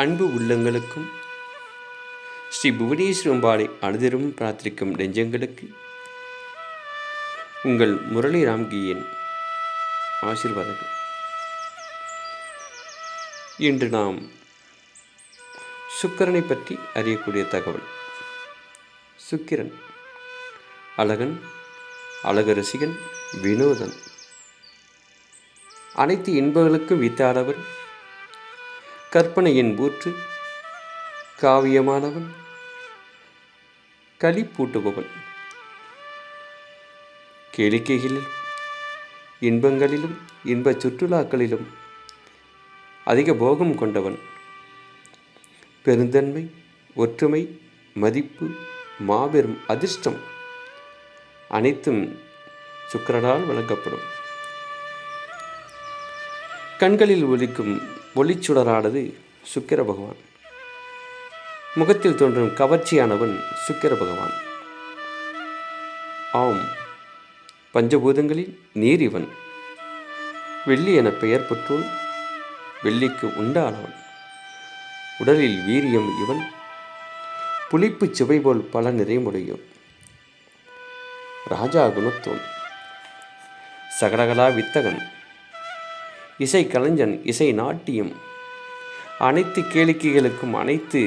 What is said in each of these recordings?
அன்பு உள்ளங்களுக்கும் ஸ்ரீ புவனேஸ்வரம்பாளை அனுதிரும் பிரார்த்திக்கும் நெஞ்சங்களுக்கு உங்கள் முரளி ராம்கியின் ஆசிர்வாதங்கள். இன்று நாம் சுக்கரனை பற்றி அறியக்கூடிய தகவல். சுக்கிரன் அழகன் அழகரசிகன் வினோதன். அனைத்து இன்பங்களுக்கும் வித்தாடவர் கற்பனையின் ஊற்று காவியமானவன். களிப்பூட்டுபவன் கேளிக்கைகளில் இன்பங்களிலும் இன்ப சுற்றுலாக்களிலும் அதிக போகம் கொண்டவன். பெருந்தன்மை ஒற்றுமை மதிப்பு மாபெரும் அதிர்ஷ்டம் அனைத்தும் சுக்கரனால் வழங்கப்படும். கண்களில் ஒலிக்கும் ஒளிச்சுடரானது சுக்கிர பகவான் முகத்தில் தோன்றும் கவர்ச்சியானவன் சுக்கிர பகவான் ஆம் பஞ்சபூதங்களில் நீர் இவன். வெள்ளி என பெயர் பெற்றோன் வெள்ளிக்கு உண்டானவன். உடலில் வீரியம் இவன். புளிப்பு சுவை போல் பல நிறைமுடையும் ராஜா குணத்தோன். சகடகலா வித்தகன். இசை கலைஞன் இசை நாட்டியம். அனைத்து கேளிக்கைகளுக்கும் அனைத்து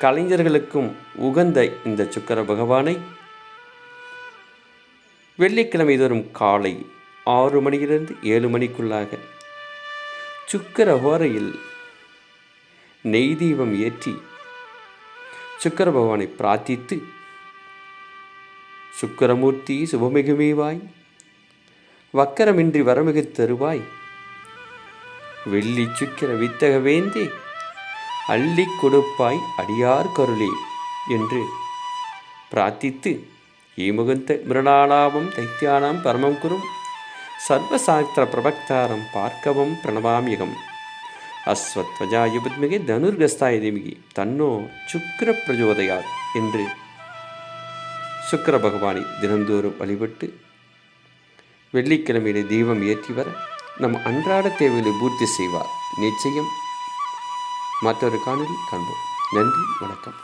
கலைஞர்களுக்கும் உகந்த இந்த சுக்கர பகவானை வெள்ளிக்கிழமை தோறும் காலை ஆறு மணியிலிருந்து ஏழு மணிக்குள்ளாக சுக்கர ஹோரையில் நெய் தீபம் ஏற்றி சுக்கர பகவானை பிரார்த்தித்து சுக்கரமூர்த்தி சுபமிகுமேவாய் வக்கரமின்றி வரமிகு தருவாய் வெள்ளி சுக்கிர வித்தக வேந்தி அள்ளி கொடுப்பாய் அடியார் கருளே என்று பிரார்த்தித்து ஈமுகுந்த மிருணாளாவம் தைத்தியானாம் பரமம் குரும். சர்வசாஸ்திர பிரபக்தாரம் பார்க்கவும் பிரணவாமியகம். அஸ்வத்வஜாயுபத்மிகை தனுர்கஸ்தாய தேமிகி தன்னோ சுக்கர பிரஜோதயாத் என்று சுக்கர பகவானை தினந்தோறும் வழிபட்டு வெள்ளிக்கிழமையிலே தெய்வம் ஏற்றி வர நம் அன்றாட தேவைகளை பூர்த்தி செய்வார். நிச்சயம் மற்றொரு காணொலி காண்போம். நன்றி வணக்கம்.